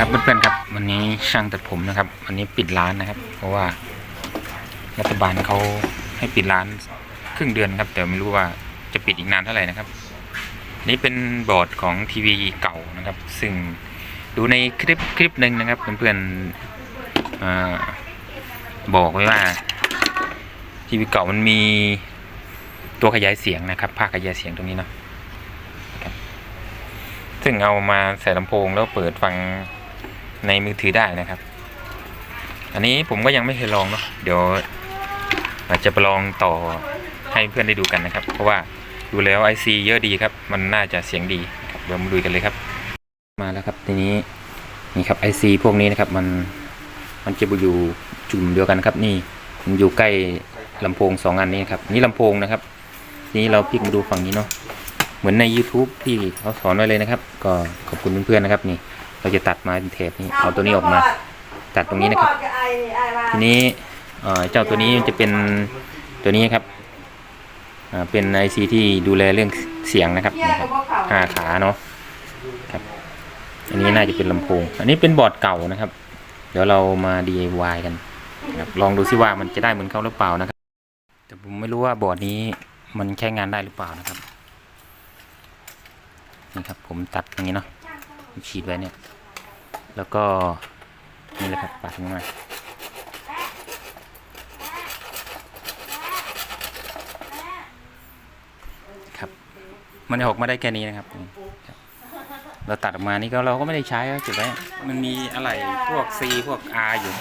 ครับเพื่อนๆครับ วันนี้ช่างตัดผมนะครับ วันนี้ปิดร้านนะครับ เพราะว่า รัฐบาลเขาให้ปิดร้านครึ่งเดือนครับ แต่ไม่รู้ว่าจะปิดอีกนานเท่าไหร่นะครับ นี่เป็นบอร์ดของทีวีเก่านะครับ ซึ่งดูในคลิปคลิปหนึ่งนะครับ เพื่อนๆอ่าบอกไว้ว่าทีวีเก่ามันมีตัวขยายเสียงนะครับภาคขยายเสียงตรงนี้เนาะซึ่งเอามาใส่ลำโพงแล้วเปิดฟัง ในมือถือได้นะครับ อันนี้ผมก็ยังไม่เคยลองเนาะเดี๋ยวอาจจะไปลองต่อให้เพื่อนได้ดูกันนะครับ เพราะว่าดูแล้ว IC เยอะดีครับ มันน่าจะเสียงดีครับเดี๋ยวมาดูกันเลยครับ มาแล้วครับทีนี้นี่ครับ IC พวกนี้นะครับมันมันจะอยู่จุ่มเดียวกันครับ นี่มันอยู่ใกล้ลำโพงสองอันนี้ครับนี่ลำโพงนะครับนี่เราพลิกมาดูฝั่งนี้เนาะเหมือนใน YouTube ที่เขาสอนไว้เลยนะครับ ก็ขอบคุณเพื่อนๆนะครับนี่ เราจะตัดมาเป็นเทปนี้เอาตัวนี้ออกมา ตัดตรงนี้นะครับ ทีนี้เอ่อเจ้าตัวนี้จะเป็นตัวนี้ครับอ่าเป็น IC ที่ดูแลเรื่องเสียงนะครับนี่ครับห้าขาเนาะครับ อันนี้น่าจะเป็นลำโพง อันนี้เป็นบอร์ดเก่านะครับ เดี๋ยวเรามา DIY กันนะครับลองดูซิว่ามันจะได้เหมือนเขาหรือเปล่านะครับ แต่ผมไม่รู้ว่าบอร์ดนี้มันใช้งานได้หรือเปล่านะครับ นี่ครับผมตัดอย่างนี้เนาะ ผมฉีดไว้เนี่ย แล้วก็นี่เลยครับปัดลงมาครับ มันจะออกมาได้แค่นี้นะครับ เราตัดออกมานี่ก็เราก็ไม่ได้ใช้แล้วเก็บไว้ มันมีอะไรพวก C พวก R อยู่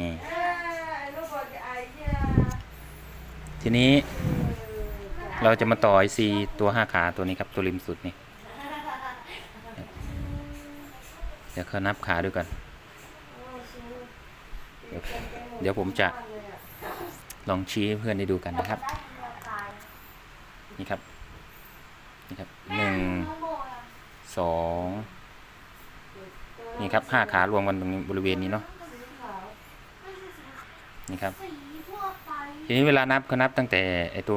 นี่ทีนี้เราจะมาต่อ IC ตัวห้าขาตัวนี้ครับ ตัวริมสุดนี่ ดี๋ยวเขานับขาด้วยกันเดี๋ยวผมจะลองชี้เพื่อนได้ดูกันนะครับ นี่ครับ นี่ครับหนึ่งสองนี่ครับห้าขารวมกันตรงบริเวณนี้เนาะนี่ครับ ทีนี้เวลานับเขานับตั้งแต่ไอตัว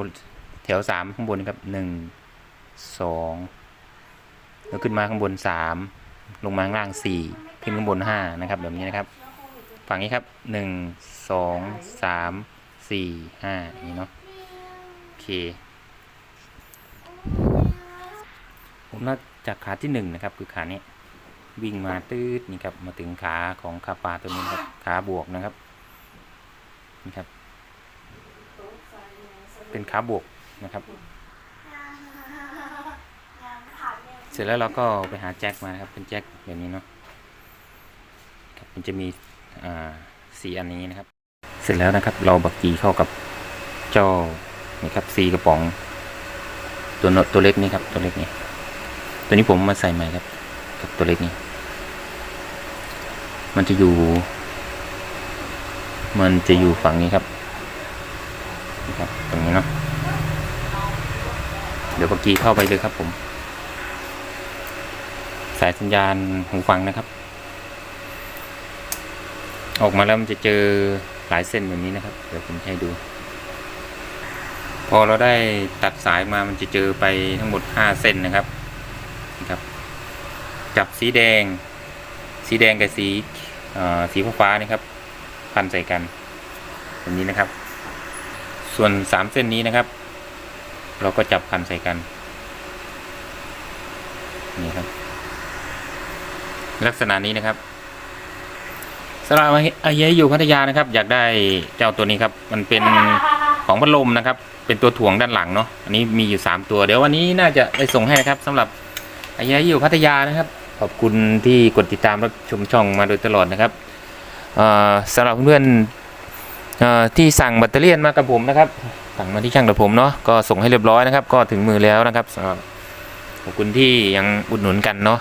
แถวสามข้างบนนะครับหนึ่งสองแล้วขึ้นมาข้างบนสาม ลงมาข้างล่างสี่ขึ้นข้างบนห้านะครับ แบบนี้นะครับ ฝั่งนี้ครับหนึ่งสองสามสี่ห้านี่เนาะโอเค ผมนับจากขาที่หนึ่งนะครับ คือขานี้วิ่งมาตืดนี่ครับมาถึงขาของขาปลาตัวนี้ครับขาบวกนะครับนี่ครับ เป็นขาบวกนะครับ เส ร็จแล้วเราก็ไปหาแจ็คมาครับเป็นแจ็คแบบนี้เนาะครับมันจะมีอ่าสีอันนี้นะครับ เสร็จแล้วนะครับ เราบักกีเข้ากับเจ้านี่ครับสีกระป๋อง ตัวนตัวเล็กนี่ครับ ตัวเล็กนี่ตัวนี้ผมมาใส่ใหม่ครับ กับตัวเล็กนี่มันจะอยู่ มันจะอยู่ฝั่งนี้ครับนะครับ ตรงนี้เนาะเดี๋ยวปกีเข้าไปเลยครับผม สายสัญญาณหูฟังนะครับ ออกมาแล้วมันจะเจอหลายเส้นแบบนี้นะครับ เดี๋ยวผมให้ดู พอเราได้ตัดสายมามันจะเจอไปทั้งหมดห้าเส้นนะครับนะครับ จับสีแดง สีแดงกับสีสีฟ้านี่ครับ พันใส่กันแบบนี้นะครับ ส่วนสามเส้นนี้นะครับ เราก็จับพันใส่กันนี่ครับ ลักษณะนี้นะครับสำหรับไอ้เหี้ยอยู่พัทยานะครับ อยากได้เจ้าตัวนี้ครับ มันเป็นของพัดลมนะครับ เป็นตัวถ่วงด้านหลังเนาะอันนี้มีอยู่สามตัวเดี๋ยววันนี้น่าจะไปส่งให้นะครับสำหรับไอ้เหี้ยอยู่พัทยานะครับ ขอบคุณที่กดติดตามรับชมช่องมาโดยตลอดนะครับสำหรับเพื่อนออที่สั่งแบตเตอรี่มากับผมนะครับ สั่งมาที่ช่างตัดผมเนาะก็ส่งให้เรียบร้อยนะครับ ก็ถึงมือแล้วนะครับสำหรับขอบคุณที่ยังอุดหนุนกันเนาะ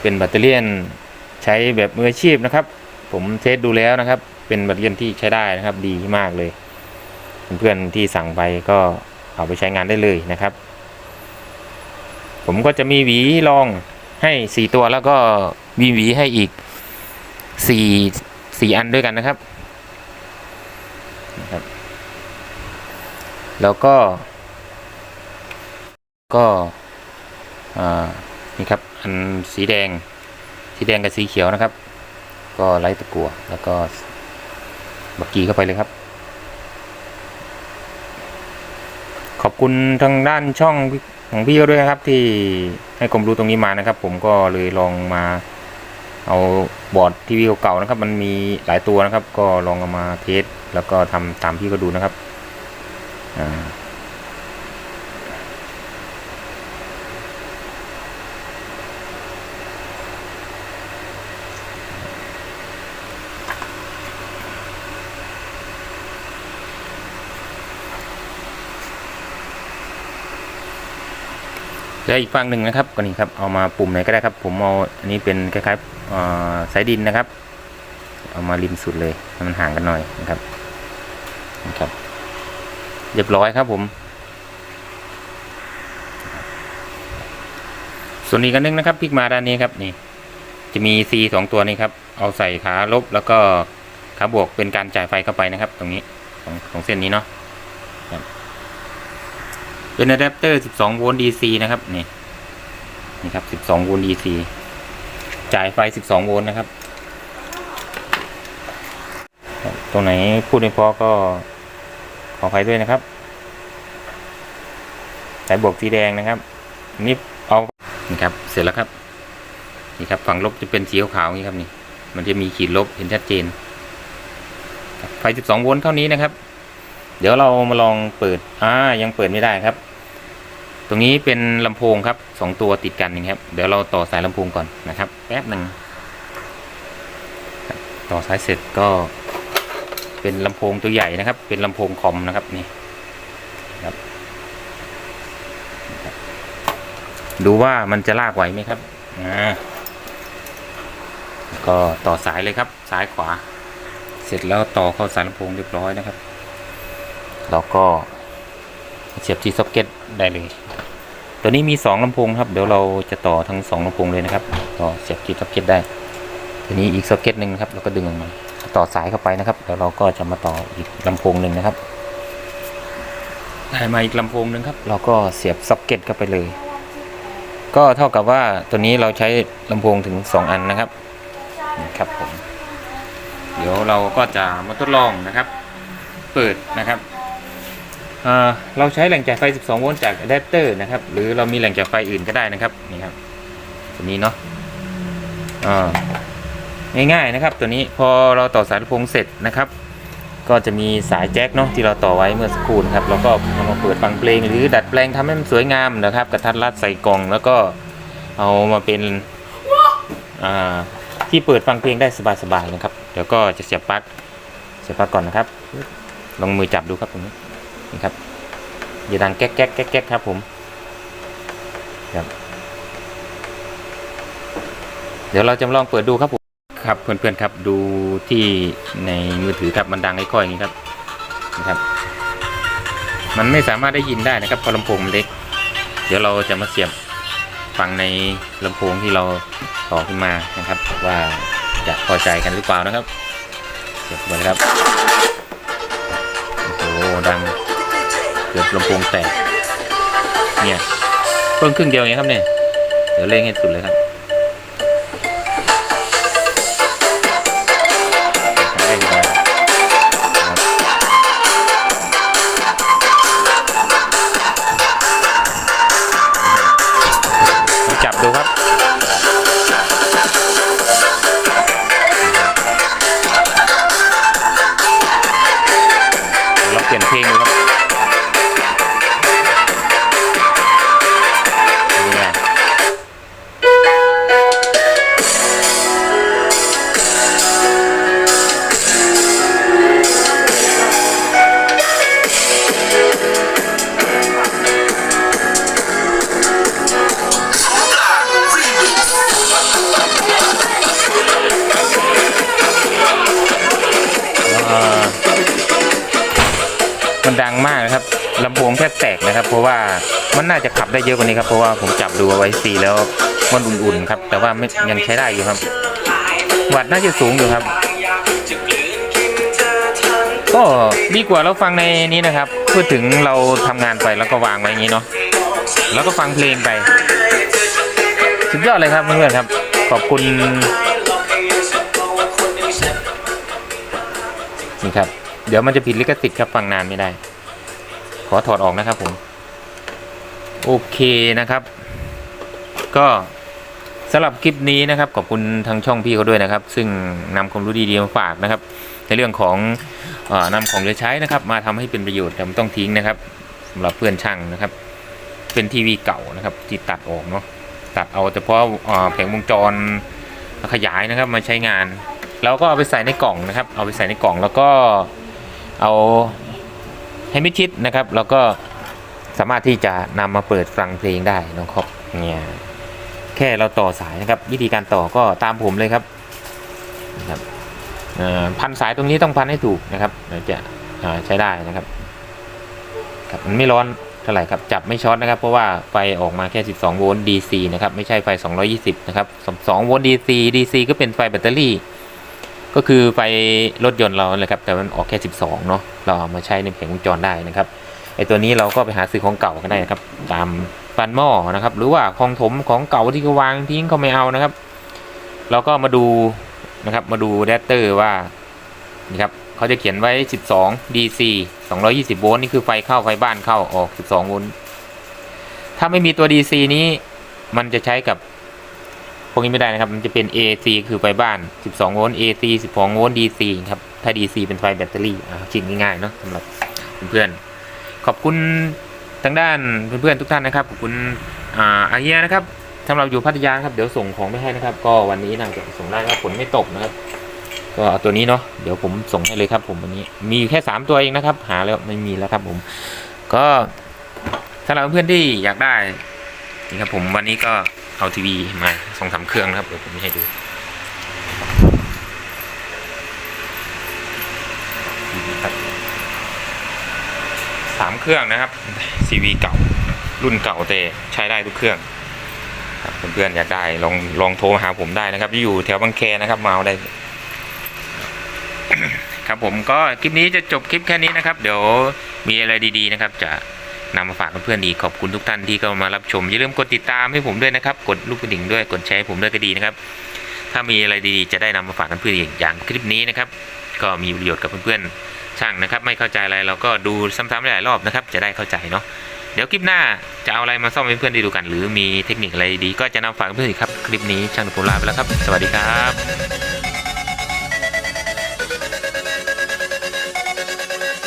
เป็นแบตเตอรี่ใช้แบบมืออาชีพนะครับ ผมเทสดูแล้วนะครับ เป็นแบตเตอรี่ที่ใช้ได้นะครับ ดีมากเลย เพื่อนๆที่สั่งไปก็เอาไปใช้งานได้เลยนะครับ ผมก็จะมีหวีรองให้สี่ตัวแล้วก็มีหวีให้อีกสี่สี่อันด้วยกันนะครับนะครับ แล้วก็ ก็อ่านี่ครับ อันสีแดง สีแดงกับสีเขียวนะครับ ก็ไล่ตะกัวแล้วก็บักกีเข้าไปเลยครับ ขอบคุณทางด้านช่องของพี่ด้วยนะครับ ที่ให้ความรู้ตรงนี้มานะครับ ผมก็เลยลองมา เอาบอร์ดทีวีเก่าๆนะครับ มันมีหลายตัวนะครับ ก็ลองเอามาเทสแล้วก็ทำตามพี่ก็ดูนะครับอ่า แล้วอีกฝั่งหนึ่งนะครับก็นี่ครับเอามาปุ่มไหนก็ได้ครับ ผมเอาอันนี้เป็นคล้ายๆสายดินนะครับ เอามาริมสุดเลยให้มันห่างกันหน่อยนะครับนะครับ เรียบร้อยครับผม ส่วนอีกอันนึงนะครับพลิกมาด้านนี้ครับนี่ จะมี C สองตัวนี้ครับ เอาใส่ขาลบแล้วก็ขาบวกเป็นการจ่ายไฟเข้าไปนะครับ ตรงนี้ของของเส้นนี้เนาะ เป็นอะแดปเตอร์ 12 โวลต์ DC นะครับ นี่ นี่ครับ 12 โวลต์ DC จ่ายไฟ 12 โวลต์นะครับ ตรงไหนพูดไม่พอก็ขออภัยด้วยนะครับ สายบวกสีแดงนะครับ นี่เอา นี่ครับ เสร็จแล้วครับ นี่ครับ ฝั่งลบจะเป็นสีขาวๆนี้ครับนี่ มันจะมีขีดลบเห็นชัดเจน ไฟ 12 โวลต์เท่านี้นะครับ เดี๋ยวเรามาลองเปิด อ่า ยังเปิดไม่ได้ครับ ตรงนี้เป็นลำโพงครับสองตัวติดกันนะครับ เดี๋ยวเราต่อสายลำโพงก่อนนะครับ แป๊บหนึ่งต่อสายเสร็จก็เป็นลำโพงตัวใหญ่นะครับ เป็นลำโพงคอมนะครับนี่ครับนะครับ ดูว่ามันจะลากไหวไหมครับอ่าก็ต่อสายเลยครับ ซ้ายขวา เสร็จแล้วต่อเข้าสายลำโพงเรียบร้อยนะครับ แล้วก็เสียบที่ซ็อกเก็ตได้เลย ตัวนี้มีสองลำโพงครับ เดี๋ยวเราจะต่อทั้งสองลำโพงเลยนะครับก็เสียบที่ซ็อกเก็ตได้ ทีนี้อีกซ็อกเก็ตหนึ่งครับเราก็ดึงออกมา ต่อสายเข้าไปนะครับ แล้วเราก็จะมาต่ออีกลำโพงหนึ่งนะครับ ได้มาอีกลำโพงหนึ่งครับ เราก็เสียบซ็อกเก็ตเข้าไปเลย ก็เท่ากับว่าตัวนี้เราใช้ลำโพงถึง 2 อันนะครับนะครับผม เดี๋ยวเราก็จะมาทดลองนะครับ เปิดนะครับ เราใช้แหล่งจ่ายไฟ 12 โวลต์จากอะแดปเตอร์นะครับ หรือเรามีแหล่งจ่ายไฟอื่นก็ได้นะครับ นี่ครับ ตัวนี้เนาะง่ายๆนะครับ ตัวนี้พอเราต่อสายลำโพงเสร็จนะครับ ก็จะมีสายแจ็คเนาะที่เราต่อไว้เมื่อสักครู่นะครับเราก็เอามาเปิดฟังเพลง หรือดัดแปลงทำให้มันสวยงามนะครับ กระทัดรัดใส่กล่อง แล้วก็เอามาเป็นที่เปิดฟังเพลงได้สบายๆนะครับ เดี๋ยวก็จะเสียบปลั๊ก เสียบปลั๊กก่อนนะครับ ลองมือจับดูครับตรงนี้ นี่ครับอย่าดังแก๊กแก๊กแก๊กแก๊กครับผมครับเดี๋ยวเราจะลองเปิดดูครับผมครับเพื่อนๆครับดูที่ในมือถือครับมันดังไอ้ค่อยอย่างนี้ครับนะครับ มันไม่สามารถได้ยินได้นะครับเพราะลำโพงมันเล็ก เดี๋ยวเราจะมาเสียบฟังในลำโพงที่เราต่อขึ้นมานะครับ ว่าจะพอใจกันหรือเปล่านะครับเสียบไปครับโอ้โหดัง เกือบลำโพงแตกเนี่ยเพิ่มครึ่งเดียวเองครับเนี่ยเดี๋ยวเร่งให้สุดเลยครับ มันดังมากนะครับลำโพงแทบแตกนะครับ เพราะว่ามันน่าจะขับได้เยอะกว่านี้ครับ เพราะว่าผมจับดูไว้ซีแล้วมันอุ่นๆครับ แต่ว่ายังใช้ได้อยู่ครับ วัดน่าจะสูงอยู่ครับ ก็ดีกว่าเราฟังในนี้นะครับพูดถึงเราทำงานไปแล้วก็วางไว้อย่างนี้เนาะแล้วก็ฟังเพลงไปสุดยอดเลยครับเพื่อนๆครับ ขอบคุณนี่ครับ เดี๋ยวมันจะผิดลิขสิทธิ์ครับฟังนานไม่ได้ ขอถอดออกนะครับผม โอเคนะครับ ก็สำหรับคลิปนี้นะครับขอบคุณทางช่องพี่เขาด้วยนะครับ ซึ่งนำความรู้ดีๆมาฝากนะครับ ในเรื่องของอนำของเหลือใช้นะครับ มาทำให้เป็นประโยชน์แต่ไม่ต้องทิ้งนะครับสำหรับเพื่อนช่างนะครับ เป็นทีวีเก่านะครับที่ตัดออกเนาะตัดเอาเฉพาะแผงวงจรขยายนะครับมาใช้งาน แล้วก็เอาไปใส่ในกล่องนะครับ เอาไปใส่ในกล่องแล้วก็ เอาให้มิดชิดนะครับ แล้วก็สามารถที่จะนำมาเปิดฟังเพลงได้นะครับเนี่ยแค่เราต่อสายนะครับ วิธีการต่อก็ตามผมเลยครับนะครับพันสายตรงนี้ต้องพันให้ถูกนะครับจะใช้ได้นะครับครับมันไม่ร้อนเท่าไหร่ครับจับไม่ช็อตนะครับ เพราะว่าไฟออกมาแค่ 12 โวลต์ DC นะครับ ไม่ใช่ไฟ 220 นะครับ 2 โวลต์ DC DC ก็เป็นไฟแบตเตอรี่ ก็คือไฟรถยนต์เราเลยครับแต่มันออกแค่ 12 เนาะเราเอามาใช้ในแผงวงจรได้นะครับไอตัวนี้เราก็ไปหาซื้อของเก่าก็ได้นะครับ ตามฟันหม้อนะครับ หรือว่าของถมของเก่าที่เขาวางทิ้งเขาไม่เอานะครับ เราก็มาดูนะครับมาดูแดปเตอร์ว่านี่ครับเขาจะเขียนไว้ 12 DC 220 โวลต์นี่คือไฟเข้าไฟบ้านเข้าออก 12 โวลต์ถ้าไม่มีตัว DC นี้มันจะใช้กับ พวกนี้ไม่ได้นะครับ มันจะเป็น AC คือไฟบ้าน 12 โวลต์ AC 12 โวลต์ DC ครับ ถ้า DC เป็นไฟแบตเตอรี่อ่าคิดง่ายๆเนาะสำหรับเพื่อนๆ ขอบคุณทางด้านเพื่อนๆทุกท่านนะครับ ขอบคุณอาเฮียนะครับสำหรับอยู่พัทยาครับเดี๋ยวส่งของไปให้นะครับ ก็วันนี้น่าจะส่งได้ครับฝนไม่ตกนะครับ ก็เอาตัวนี้เนาะเดี๋ยวผมส่งให้เลยครับ ผมวันนี้มีแค่สามตัวเองนะครับ หาแล้วไม่มีแล้วครับ ผม ก็สำหรับเพื่อนๆที่อยากได้นี่ครับผมวันนี้ก็ เอาทีวีมาสองสามเครื่องนะครับเดี๋ยวผมให้ดูสามเครื่องนะครับซีวีเก่ารุ่นเก่าแต่ใช้ได้ทุกเครื่องครับเพื่อนๆอยากได้ลองลองโทรหาผมได้นะครับที่อยู่แถวบางแคนะครับมาเอาได้ ครับผมก็คลิปนี้จะจบคลิปแค่นี้นะครับ เดี๋ยวมีอะไรดีๆนะครับจะ นำมาฝากเพื่อนๆดีขอบคุณทุกท่านที่เข้ามารับชมอย่าลืมกดติดตามให้ผมด้วยนะครับ กดลูกกระดิ่งด้วยกดแชร์ให้ผมด้วยก็ดีนะครับ ถ้ามีอะไรดีๆจะได้นำมาฝากเพื่อนๆอีกอย่างคลิปนี้นะครับ ก็มีประโยชน์กับเพื่อนๆช่างนะครับ ไม่เข้าใจอะไรเราก็ดูซ้ำๆหลายๆรอบนะครับ จะได้เข้าใจเนาะเดี๋ยวคลิปหน้าจะเอาอะไรมาซ่อมให้เพื่อนได้ดูกัน หรือมีเทคนิคอะไรดีก็จะนำฝากเพื่อนอีกครับ คลิปนี้ช่างตุลาไปแล้วครับ สวัสดีครับ